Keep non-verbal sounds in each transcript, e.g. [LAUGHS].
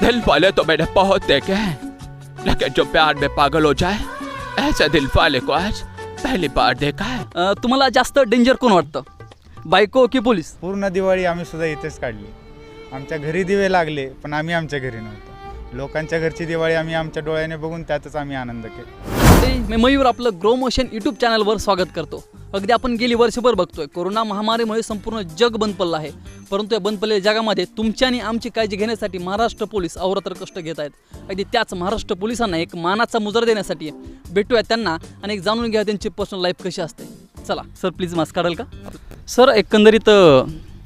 दिल वाले तो मैंने बहुत देखे हैं लेकिन जो प्यार में पागल हो जाए ऐसे दिल वाले को आज पहली बार देखा है तुम्हाला जास्त डेंजर कोण वाटतं? बायको की पोलीस? पूर्ण दिवाळी आम्ही सुद्धा इथेच काढली. आमच्या घरी दिवे लागले पण आम्ही आमच्या घरी नव्हतो. लोकांच्या घरची दिवाळी आम्ही आमच्या डोळ्याने बघून त्यातच आम्ही आनंद केला. मी मयूर आपलं ग्रो मोशन यूट्यूब चॅनलवर स्वागत करतो. अगदी आपण गेली वर्षभर बघतोय कोरोना महामारीमुळे संपूर्ण जग बंद पडलं आहे. परंतु या बंद पडलेल्या जगामध्ये तुमची आणि आमची काळजी घेण्यासाठी महाराष्ट्र पोलीस अवरात्र कष्ट घेत आहेत. अगदी त्याच महाराष्ट्र पोलिसांना एक मानाचा मुजरा देण्यासाठी भेटूया त्यांना आणि एक जाणून घ्या त्यांची पर्सनल लाईफ कशी असते. चला सर प्लीज मास्क काढाल का? सर एकंदरीत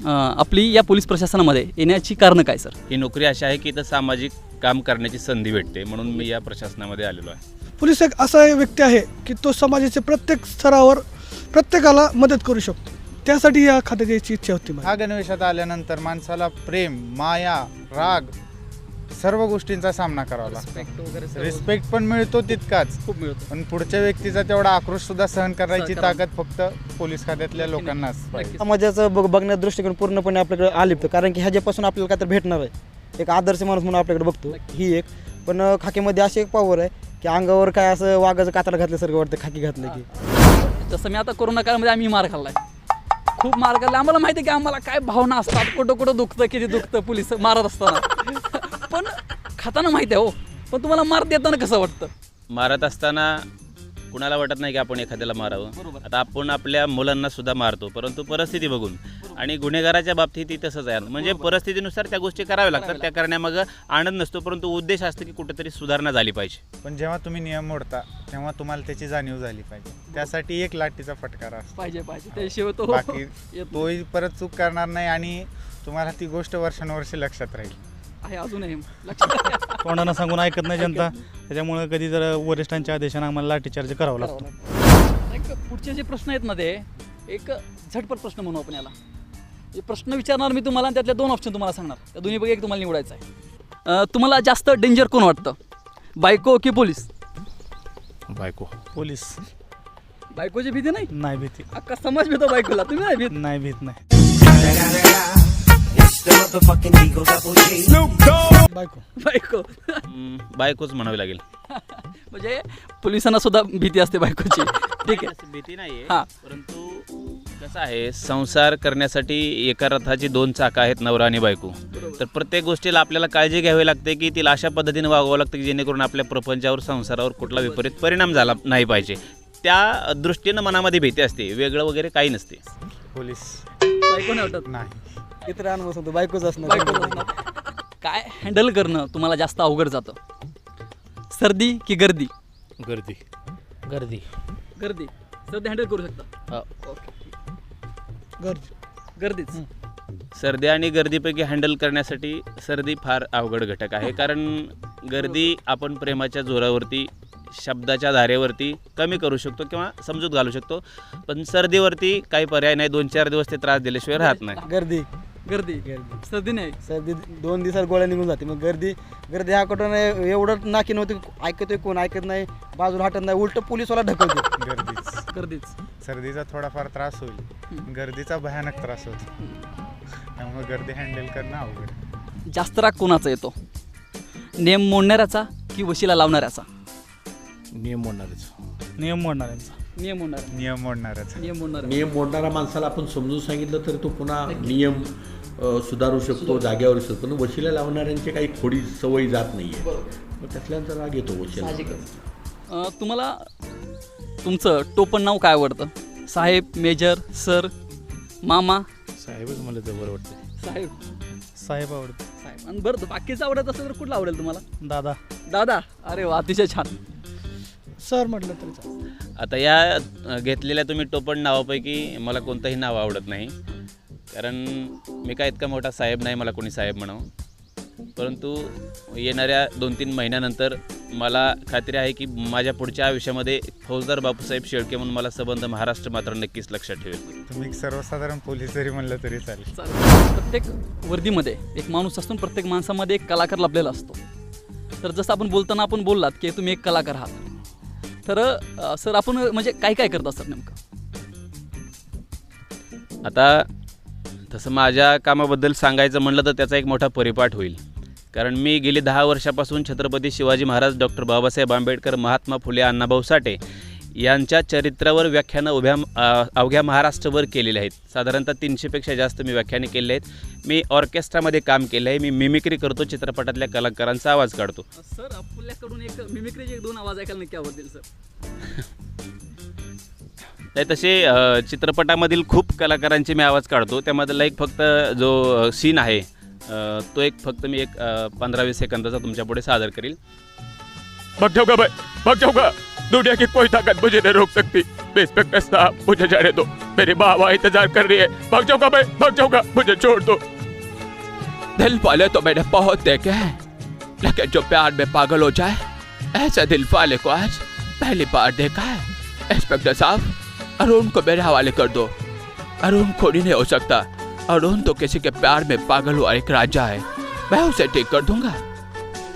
आपली या पोलीस प्रशासनामध्ये येण्याची कारणं काय सर ही नोकरी अशी आहे की इथं सामाजिक काम करण्याची संधी भेटते म्हणून मी या प्रशासनामध्ये आलेलो आहे. पोलीस एक असा व्यक्ती आहे की तो समाजाच्या प्रत्येक स्तरावर प्रत्येकाला मदत करू शकतो. त्यासाठी या खात्याची याची इच्छा होती माझी. हा गणवेशात आल्यानंतर माणसाला प्रेम माया राग सर्व गोष्टींचा सामना करावा लागतो. रिस्पेक्ट पण मिळतो तितकाच. खूप मिळतो. पण पुढच्या व्यक्तीचा तेवढा आक्रोश सुद्धा सहन करायची सहन. ताकद फक्त पोलीस खात्यातल्या लोकांनाच पाहिजे. समाजाचं बघ बघण्याचा दृष्टिकोन पूर्णपणे आपल्याकडे आलिप्त कारण की ह्याच्यापासून आपल्याला काय तर भेटणार आहे. एक आदर्श माणूस म्हणून आपल्याकडे बघतो. ही एक. पण अं, खाकीमध्ये अशी एक पॉवर आहे की अंगावर काय असं वाघाचं कातडा घातल्यासारखं वाटतं खाकी घातलं की. जसं मी आता कोरोना काळामध्ये आम्ही मार खाल्लाय. खूप मार खाल्ला आम्हाला माहिती आहे की आम्हाला काय भावना असतात कुठं कुठं दुखतं किती दुखतं पोलीस मारत असताना. पण खाताना माहिती आहे हो. पण तुम्हाला मार देताना कसं वाटतं? मारत असताना कुणाला वाटत नाही की आपण एखाद्याला मारावं. आता आपण आपल्या मुलांना सुद्धा मारतो परंतु परिस्थिती बघून. आणि गुन्हेगाराच्या बाबतीत ती तसंच आहे. म्हणजे परिस्थितीनुसार त्या गोष्टी कराव्या लागतात त्या करण्यामागं आनंद नसतो परंतु उद्देश असतो की कुठेतरी सुधारणा झाली पाहिजे. पण जेव्हा तुम्ही नियम मोडता तेव्हा तुम्हाला त्याची जाणीव झाली पाहिजे. त्यासाठी एक लाठीचा फटकारा असतो. पाहिजे पाहिजे. त्याशिवाय तो बाकी [LAUGHS] येत तोही परत चूक करणार नाही आणि तुम्हाला ती गोष्ट वर्षानुवर्षे लक्षात राहील. आहे अजूनही. लक्षात [LAUGHS] तोंडानं सांगून ऐकत नाही जनता. त्याच्यामुळे कधी जर वरिष्ठांच्या आदेशानं आम्हाला लाठीचार्ज करावं लागतं. एक पुढचे जे प्रश्न आहेत ना ते एक झटपट प्रश्न म्हणू आपण याला. हे प्रश्न विचारणार मी तुम्हाला आणि त्यातले दोन ऑप्शन तुम्हाला सांगणार. त्या दोन्हीपैकी एक तुम्हाला निवडायचं आहे. अं, तुम्हाला जास्त डेंजर कोण वाटतं? बायको की पोलीस? बायको. पोलीस. बायकोची भीती नाही? नाही भीती. अख्खा समाज भीतो बायकोला. तुम्ही नाही भीत? नाही भीत नाही. बायको. बायको. हम्म, बायकोच म्हणावी लागेल. [LAUGHS] म्हणजे पोलिसांना सुद्धा भीती असते बायकोची. ठीक आहे. असं [LAUGHS] भीती नाही हा. परंतु कसं आहे संसार करण्यासाठी एका रथाची दोन चाकं आहेत नवरा आणि बायको. तर प्रत्येक गोष्टीला आपल्याला काळजी घ्यावी लागते की तिला अशा पद्धतीने वागवावं लागतं की जेणेकरून आपल्या प्रपंचावर संसारावर कुठला विपरीत परिणाम झाला नाही पाहिजे. त्या दृष्टीनं मनामध्ये भीती असते वेगळं वगैरे काही नसते. पोलीस. बायको नाही वाटत? नाही. इतर अनुभव सांगतो बायकोच असणार. काय हँडल करणं तुम्हाला जास्त अवघड जातं? सर्दी की गर्दी? गर्दी. गर्दी. गर्दी. सर्दी हँडल करू शकता? ओके गरज गर्दीच. सर्दी आणि गर्दीपैकी हँडल करण्यासाठी सर्दी फार अवघड घटक आहे. कारण गर्दी आपण प्रेमाच्या जोरावरती शब्दाच्या धारेवरती कमी करू शकतो किंवा समजूत घालू शकतो. पण सर्दीवरती काही पर्याय नाही. दोन चार दिवस ते त्रास दिल्याशिवाय राहत नाही. गर्दी. गर्दी. गर्दी. सर्दी नाही. सर्दी दोन दिवसात गोळ्या निघून जाते. मग गर्दी गर्दी हा कुठं नाही एवढं नाकी नव्हती ऐकतोय कोण ऐकत नाही बाजूला हटत नाही उलट पोलीसवाला ढकलतो गर्दीच. गर्दीच. सर्दीचा थोडाफार त्रास होईल. गर्दीचा भयानक त्रास होतो. त्यामुळे गर्दी हँडल करणं अवघड आहे. जास्त राग कोणाचा येतो? नेम मोडणाऱ्याचा की वशीला लावणाऱ्याचा? नियम मोडणारच. नियम मोडणाऱ्यांचा. नियम मोडणार. नियम मोडणारच. नियम मोडणार. नियम मोडणाऱ्या माणसाला आपण समजून सांगितलं तर तो पुन्हा नियम सुधारू शकतो जाग्यावर शकतो. पण वशिला लावणाऱ्यांची काही खोडी सवयी जात नाही आहे मग त्यातल्यांचा राग येतो वशिला तुम्हाला तुमचं टोपण नाव काय आवडतं? साहेब मेजर सर मामा? साहेबच मला जवळ वाटते. साहेब. साहेब आवडते. साहेब. आणि बरं बाकीचं आवडत असेल तर कुठलं आवडेल तुम्हाला? दादा. दादा? अरे वा अतिशय छान. सर म्हटलं तरी. आता या घेतलेल्या तुम्ही टोपण नावापैकी मला कोणतंही नाव आवडत नाही. कारण मी काय इतका मोठा साहेब नाही मला कोणी साहेब म्हणावं. परंतु येणाऱ्या दोन तीन महिन्यानंतर मला खात्री आहे की माझ्या पुढच्या आयुष्यामध्ये फौजदार बापूसाहेब शेळके म्हणून मला संबंध महाराष्ट्र मात्र नक्कीच लक्षात ठेवेल. तुम्ही एक सर्वसाधारण पोलीस जरी म्हणलं तरी चालेल. प्रत्येक वर्दीमध्ये एक माणूस असतो प्रत्येक माणसामध्ये एक कलाकार लपलेला असतो. तर जसं आपण बोलताना आपण बोललात की तुम्ही एक कलाकार आहात. तर सर आपण म्हणजे काय काय करता सर नेमकं? आता तसं माझ्या कामाबद्दल सांगायचं म्हणलं तर त्याचा एक मोठा परिपाठ होईल. कारण मी गेली दहा वर्षापासून छत्रपती शिवाजी महाराज डॉक्टर बाबासाहेब आंबेडकर महात्मा फुले अण्णाभाऊ साठे यांच्या चरित्रावर व्याख्यानं उभ्या अवघ्या महाराष्ट्रभर केलेले आहेत. साधारणतः तीनशेपेक्षा जास्त मी व्याख्याने केले आहेत. मी ऑर्केस्ट्रामध्ये काम केलं आहे. मी मिमिक्री करतो चित्रपटातल्या कलाकारांचा आवाज काढतो. सर आपल्याकडून एक मिमिक्रीचे एक दोन आवाज ऐकायला नक्की आवडतील सर. [LAUGHS] तर तसे चित्रपटामधील खूप कलाकारांचे मी आवाज काढतो. त्यामधला एक फक्त जो सीन आहे तो एक फक्त मी एक पंधरा वीस सेकंदाचा तुमच्यापुढे सादर करील. दुनिया की कोई ताकत मुझे नहीं रोक सकती. इंस्पेक्टर साहब मुझे जाने दो. मेरी माँ वहाँ इंतजार कर रही है. भाग जाऊंगा मैं भाग जाऊंगा मुझे छोड़ दो. दिल वाले तो मैंने बहुत देखे हैं. लेकिन जो प्यार में पागल हो जाए ऐसे दिल वाले को आज पहली बार देखा है. इंस्पेक्टर साहब अरुण को मेरे हवाले कर दो। अरुण खोड़ी नहीं हो सकता। अरुण तो किसी के प्यार में पागल हुआ एक राजा है। मैं उसे ठीक कर दूंगा।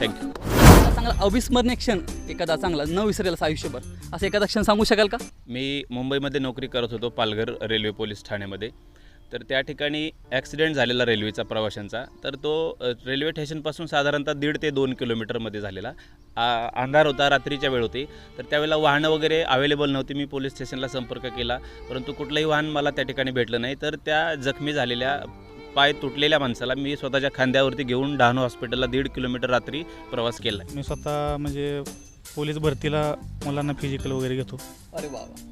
थँक्यू एखादा चांगला अविस्मरणीय क्षण एखादा चांगला न विसरेल असं आयुष्यभर असं एखादा क्षण सांगू शकाल का? मी मुंबईमध्ये नोकरी करत होतो पालघर रेल्वे पोलीस ठाण्यामध्ये. तर त्या ठिकाणी ॲक्सिडेंट झालेला रेल्वेचा प्रवाशांचा. तर तो रेल्वे स्टेशनपासून साधारणतः दीड ते दोन किलोमीटरमध्ये झालेला. आ, अंधार होता रात्रीच्या वेळ होती. तर त्यावेळेला वाहनं वगैरे अवेलेबल नव्हती. मी पोलीस स्टेशनला संपर्क केला. परंतु कुठलंही वाहन मला त्या ठिकाणी भेटलं नाही. तर त्या जखमी झालेल्या पाय तुटलेल्या माणसाला मी स्वतःच्या खांद्यावरती घेऊन डहाणू हॉस्पिटलला दीड किलोमीटर रात्री प्रवास केला. मी स्वतः म्हणजे पोलीस भरतीला मुलांना फिजिकल वगैरे घेतो. अरे बाबा.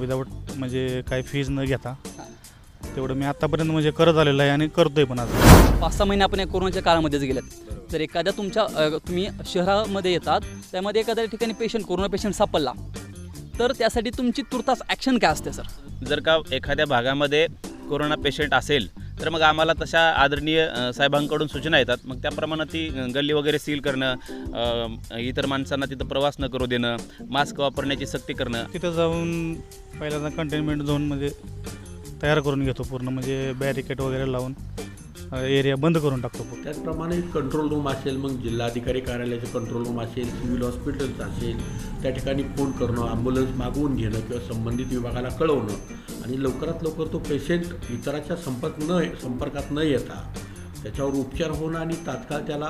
विदाऊट म्हणजे काही फीज न घेता. तेवढं मी आत्तापर्यंत म्हणजे करत आलेलं आहे आणि करतोय पण आता पाच सहा महिने आपण या कोरोनाच्या काळामध्येच गेल्यात जर एखाद्या तुमच्या अ, तुम्ही शहरामध्ये येतात त्यामध्ये एखाद्या ठिकाणी पेशंट कोरोना पेशंट सापडला तर त्यासाठी तुमची तुर्तास ॲक्शन काय असते सर जर का एखाद्या भागामध्ये कोरोना पेशंट असेल तर मग आम्हाला तशा आदरणीय अ, साहेबांकडून सूचना येतात. मग त्याप्रमाणे ती गल्ली वगैरे सील करणं अ, इतर माणसांना तिथं प्रवास न करू देणं मास्क वापरण्याची सक्ती करणं. तिथं जाऊन पहिल्यांदा कंटेनमेंट झोनमध्ये तयार करून घेतो पूर्ण म्हणजे बॅरिकेड वगैरे लावून एरिया बंद करून टाकतो पूर्ण. त्याचप्रमाणे कंट्रोल रूम असेल मग जिल्हाधिकारी कार्यालयाचं कंट्रोल रूम असेल सिव्हिल हॉस्पिटल्स असेल त्या ठिकाणी फोन करणं ॲम्ब्युलन्स मागवून घेणं किंवा संबंधित विभागाला कळवणं आणि लवकरात लवकर तो पेशंट इतराच्या संपर्क न संपर्कात न येता त्याच्यावर उपचार होणं आणि तात्काळ त्याला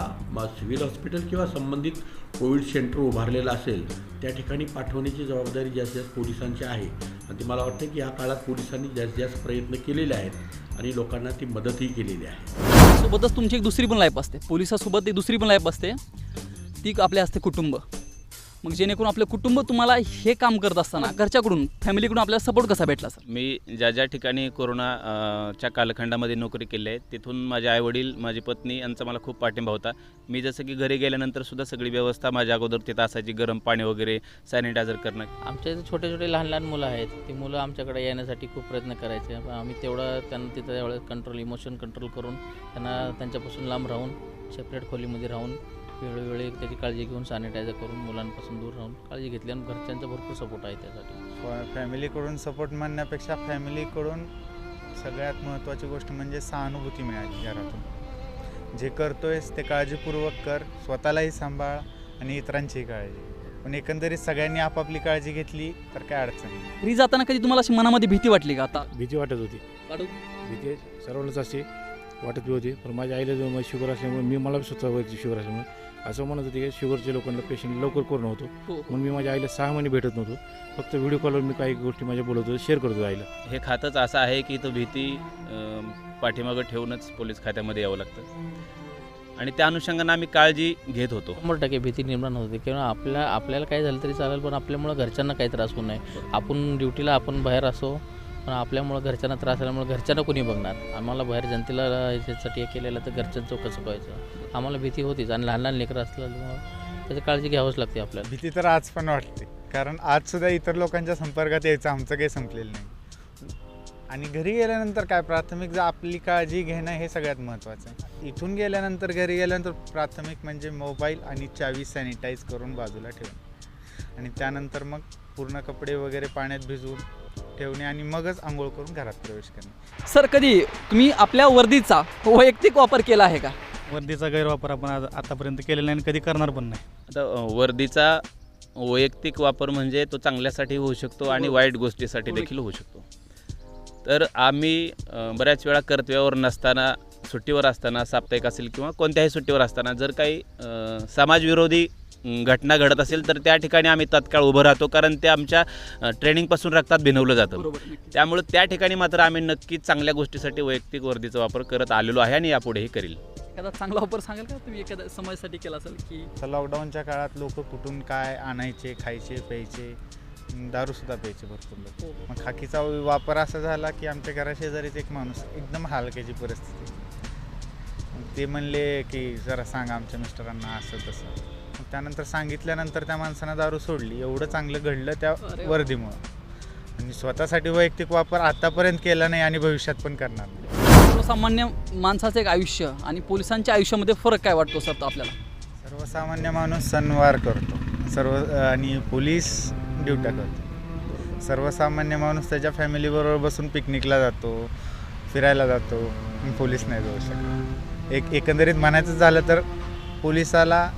सिव्हिल हॉस्पिटल किंवा संबंधित कोविड सेंटर उभारलेलं असेल त्या ठिकाणी पाठवण्याची जबाबदारी जास्त जास्त पोलिसांची आहे. आणि ते मला वाटतं की या काळात पोलिसांनी जास्त जास्त प्रयत्न केलेले आहेत आणि लोकांना ती मदतही केलेली आहे. सोबतच तुमची एक दुसरी पण लाईफ असते. पोलिसासोबत एक दुसरी पण लाईफ असते. ती आपल्या असते कुटुंब. मग जेणेकरून आपलं कुटुंब तुम्हाला हे काम करत असताना घरच्याकडून फॅमिलीकडून आपल्याला सपोर्ट कसा भेटला सर मी ज्या ज्या ठिकाणी कोरोना अ, च्या कालखंडामध्ये नोकरी केली आहे तिथून माझे आईवडील माझी पत्नी यांचा मला खूप पाठिंबा होता. मी जसं की घरी गेल्यानंतर सुद्धा सगळी व्यवस्था माझ्या अगोदर तिथं असायची गरम पाणी वगैरे सॅनिटायझर करणं. आमच्या इथे छोटे छोटे लहान लहान मुलं आहेत ती मुलं आमच्याकडे येण्यासाठी खूप प्रयत्न करायचे. आम्ही तेवढं त्यांना तिथं कंट्रोल इमोशन कंट्रोल करून त्यांना त्यांच्यापासून लांब राहून सेपरेट खोलीमध्ये राहून वेळोवेळी त्याची काळजी घेऊन सॅनिटायझर करून मुलांपासून दूर राहून काळजी घेतली आणि घरच्यांचा भरपूर सपोर्ट आहे त्यासाठी. फॅमिलीकडून सपोर्ट म्हणण्यापेक्षा फॅमिलीकडून सगळ्यात महत्त्वाची गोष्ट म्हणजे सहानुभूती मिळाली घरातून. जे करतोयस ते काळजीपूर्वक कर स्वतःलाही सांभाळ आणि इतरांचीही काळजी पण एकंदरीत सगळ्यांनी आपापली काळजी घेतली तर काय अडचण नाही. घरी जाताना कधी तुम्हाला अशी मनामध्ये भीती वाटली का आता? भीती वाटत होती. भीती सर्वांनाच असते वाटत होती. पण माझ्या आईला शुगर असल्यामुळे मी मला व्हायची शुगर असल्यामुळे असं म्हणत होते की शुगरच्या लोकांना पेशंट लवकर करून होतो. हो म्हणून मी माझ्या आईला सहा महिने भेटत नव्हतो. फक्त व्हिडिओ कॉलवर मी काही गोष्टी माझ्या बोलत होतो शेअर करतो आईला. हे खातंच असं आहे की तो भीती पाठीमागं ठेवूनच पोलीस खात्यामध्ये यावं लागतं. आणि त्या अनुषंगानं आम्ही काळजी घेत होतो. शंभर टक्के भीती निर्माण होते किंवा आपल्या आपल्याला काय झालं तरी चालेल पण आपल्यामुळं घरच्यांना काही त्रास होऊ नये. आपण ड्युटीला आपण बाहेर असो पण आपल्यामुळं घरच्यांना त्रास झाल्यामुळे घरच्यांना कोणी बघणार? आम्हाला बाहेर जनतेला ह्याच्यासाठी हे केलेलं तर घरच्यांचं कसं व्हायचं. आम्हाला भीती होतीच आणि लहान लहान लेकरं असल्यामुळं त्याची काळजी घ्यावंच लागते आपल्याला. भीती तर आज पण वाटते. कारण आज सुद्धा इतर लोकांच्या संपर्कात यायचं आमचं काही संपलेलं नाही. आणि घरी गेल्यानंतर काय? प्राथमिक जर आपली काळजी घेणं हे सगळ्यात महत्त्वाचं आहे. इथून गेल्यानंतर घरी गेल्यानंतर प्राथमिक म्हणजे मोबाईल आणि चावी सॅनिटाईज करून बाजूला ठेवणे. आणि त्यानंतर मग पूर्ण कपडे वगैरे पाण्यात भिजवून ठेवणे आणि मगच आंघोळ करून घरात प्रवेश करणे. सर कधी तुम्ही आपल्या वर्दीचा वैयक्तिक वापर केला आहे का? वर्दीचा गैरवापर आपण आज आतापर्यंत केलेला नाही आणि कधी करणार पण नाही. आता अ, वर्दीचा वैयक्तिक वापर म्हणजे तो चांगल्यासाठी होऊ शकतो आणि वाईट गोष्टीसाठी देखील होऊ शकतो. तर आम्ही अ, बऱ्याच वेळा कर्तव्यावर नसताना सुट्टीवर असताना साप्ताहिक असेल किंवा कोणत्याही सुट्टीवर असताना जर काही समाजविरोधी घटना घडत असेल तर त्या ठिकाणी आम्ही तत्काळ उभं राहतो कारण ते आमच्या ट्रेनिंगपासून रक्तात भिनवलं जातं. त्यामुळे त्या ठिकाणी मात्र आम्ही नक्कीच चांगल्या गोष्टीसाठी वैयक्तिक वर्दीचा वापर करत आलेलो आहे आणि यापुढेही करील. एखादा चांगला वापर सांगाल का? तुम्ही एखाद्या समाजासाठी केला असेल की? लॉकडाऊनच्या काळात लोक कुठून काय आणायचे खायचे प्यायचे दारू सुद्धा प्यायचे भरपूर लोक. हो. मग खाकीचा वापर असा झाला की आमच्या घराशेजारीच एक माणूस एकदम हालक्याची परिस्थिती. ते म्हणले की जरा सांगा आमच्या मिस्टरांना असं तसं. मग त्यानंतर सांगितल्यानंतर त्या माणसानं दारू सोडली. एवढं चांगलं घडलं त्या. वर्दीमुळं. आणि स्वतःसाठी वैयक्तिक वापर आतापर्यंत केला नाही आणि भविष्यात पण करणार नाही. सर्वसामान्य माणसाचं एक आयुष्य आणि पोलिसांच्या आयुष्यामध्ये फरक काय वाटतो सर आपल्याला? सर्वसामान्य माणूस सणवार करतो. सर्व आणि पोलीस ड्युट्या करतो. सर्वसामान्य माणूस त्याच्या फॅमिलीबरोबर बसून पिकनिकला जातो फिरायला जातो पोलीस नाही जाऊ शकत. एक एकंदरीत म्हणायचं झालं तर पोलिसाला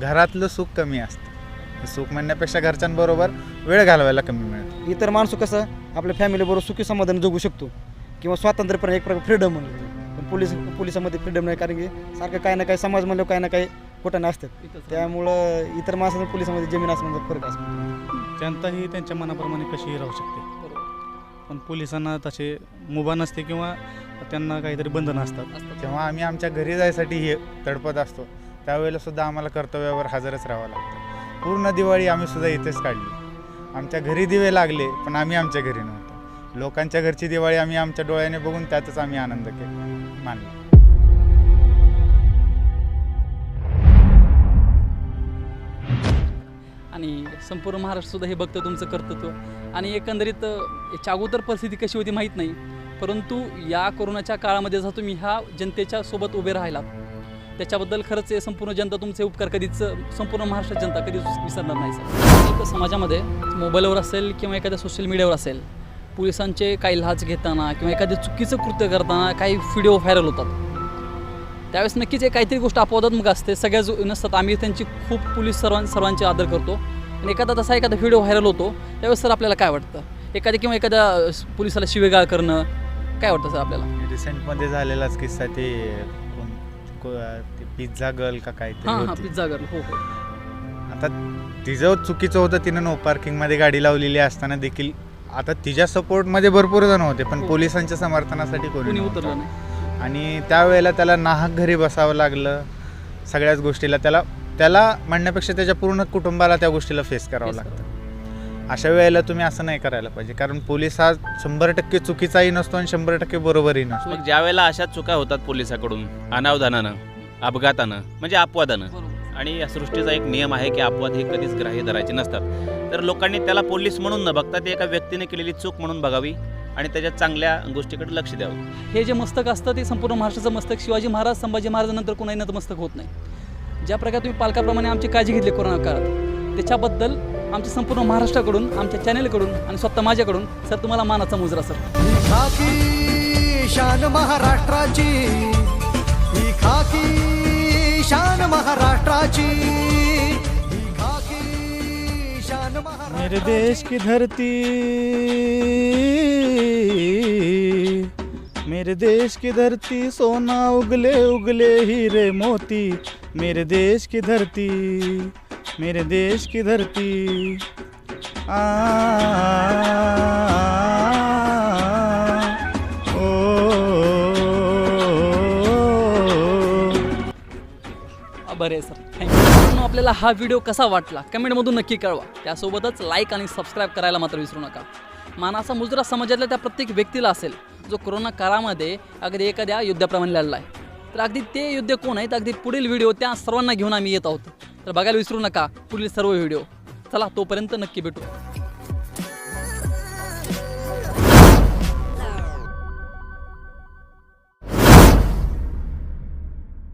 घरातलं सुख कमी असतं. सुख म्हणण्यापेक्षा घरच्यांबरोबर वेळ घालवायला कमी मिळतं. इतर माणूस कसं आपल्या फॅमिलीबरोबर सुखी समाधान जगू शकतो किंवा स्वातंत्र्यपणे एक प्रकार फ्रीडम म्हणून. पण पोलीस पोलिसामध्ये फ्रीडम नाही कारण की सारखं काही ना काही समाज म्हणलं काही ना काही खोटं असतात त्यामुळं इतर माणसांना पोलिसामध्ये जमीन आसमानाचा फरक असतो. जनता ही त्यांच्या मनाप्रमाणे कशीही राहू शकते. पण पोलिसांना तसे मुभा नसते किंवा त्यांना काहीतरी बंधनं असतात. जेव्हा आम्ही आमच्या घरी जायसाठी हे तडपत असतो. त्यावेळेला सुद्धा आम्हाला कर्तव्यावर हजरच राहावं लागतं. पूर्ण दिवाळी आम्ही सुद्धा इथेच काढली. आमच्या घरी दिवे लागले पण आम्ही आमच्या घरी नव्हतो. लोकांच्या घरची दिवाळी आम्ही आमच्या डोळ्याने बघून त्यातच आम्ही आनंद केला मानला. आणि संपूर्ण महाराष्ट्र सुद्धा हे बघतं तुमचं कर्तृत्व. आणि एकंदरीत याच्या अगोदर परिस्थिती कशी होती माहीत नाही. परंतु या कोरोनाच्या काळामध्ये जर तुम्ही ह्या जनतेच्या सोबत उभे राहिलात त्याच्याबद्दल खरंच हे संपूर्ण जनता तुमचे उपकार कधीच संपूर्ण महाराष्ट्र जनता कधीच विसरणार नाही सर. समाजामध्ये मोबाईलवर असेल किंवा एखाद्या सोशल मीडियावर असेल पोलिसांचे काही लाच घेताना किंवा एखादे चुकीचं कृत्य करताना काही व्हिडिओ व्हायरल होतात. त्यावेळेस नक्कीच एक काहीतरी गोष्ट अपवादात्मक असते. सगळ्या जो नसतात आम्ही त्यांची खूप पोलीस सर्वां सर्वांचे आदर करतो. आणि एखादा तसा एखादा व्हिडिओ व्हायरल होतो त्यावेळेस सर आपल्याला काय वाटतं? एखाद्या किंवा एखाद्या पोलिसाला शिवेगाळ करणं काय वाटतं सर आपल्याला? रिसेंटमध्ये झालेलाच किस्सा ते कोण को- ते पिझ्झा गर्ल का काय हां हां होती. पिझ्झा गर्ल हो हो. आता तिचं चुकीचं होतं तिनं नो पार्किंगमध्ये गाडी लावलेली असताना देखील आता तिच्या सपोर्टमध्ये भरपूर जण होते पण हो. पोलिसांच्या समर्थनासाठी कोणी कोणी नव्हतं. उतरलं नाही. आणि त्यावेळेला त्याला नाहक घरी बसावं लागलं सगळ्याच गोष्टीला त्याला त्याला म्हणण्यापेक्षा त्याच्या पूर्ण कुटुंबाला त्या गोष्टीला फेस करावं Face लागतं. अशा वेळेला तुम्ही असं नाही करायला पाहिजे. कारण पोलीस हा शंभर टक्के चुकीचाही नसतो आणि शंभर टक्के बरोबरही नसतो. मग ज्या वेळेला अशा चुका होतात पोलिसाकडून अनावधानानं अपघातानं म्हणजे अपवादानं बरोबर आणि या सृष्टीचा एक नियम आहे की अपवाद हे कधीच ग्राह्य धरायचे नसतात. तर लोकांनी त्याला पोलीस म्हणून न बघता ते एका व्यक्तीने केलेली चूक म्हणून बघावी आणि त्याच्या चांगल्या गोष्टीकडे लक्ष द्यावं. हे जे मस्तक असतं ते संपूर्ण महाराष्ट्राचं मस्तक. शिवाजी महाराज संभाजी महाराजांनंतर कोणाही नतमस्तक होत नाही. ज्या प्रकारे तुम्ही पालकाप्रमाणे आमची काळजी घेतली कोरोना काळात त्याच्याबद्दल आमच्या संपूर्ण महाराष्ट्राकडून आमच्या चॅनेलकडून आणि स्वतः माझ्याकडून सर तुम्हाला मानाचा मुजरा सर. खाकी शान महाराष्ट्राची ही खाकी शान महाराष्ट्राची ही खाकी शान महाराष्ट्राची. मेरे देश की धरती मेरे देश की धरती सोना उगले उगले हीरे मोती मेरे देश की धरती। मेरे देश की धरती आ, बरे सर थँक्यू आपल्याला हा व्हिडिओ कसा वाटला कमेंटमधून नक्की कळवा त्यासोबतच लाईक आणि सबस्क्राईब करायला मात्र विसरू नका मानाचा मुजरा समाजातल्या त्या प्रत्येक व्यक्तीला असेल जो कोरोना काळामध्ये अगदी एखाद्या युद्धाप्रमाणे लढला आहे तर अगदी ते युद्ध कोण आहेत अगदी पुढील व्हिडिओ त्या सर्वांना घेऊन आम्ही येत आहोत तर बघायला विसरू नका पुढील सर्व व्हिडिओ. चला तोपर्यंत नक्की भेटू.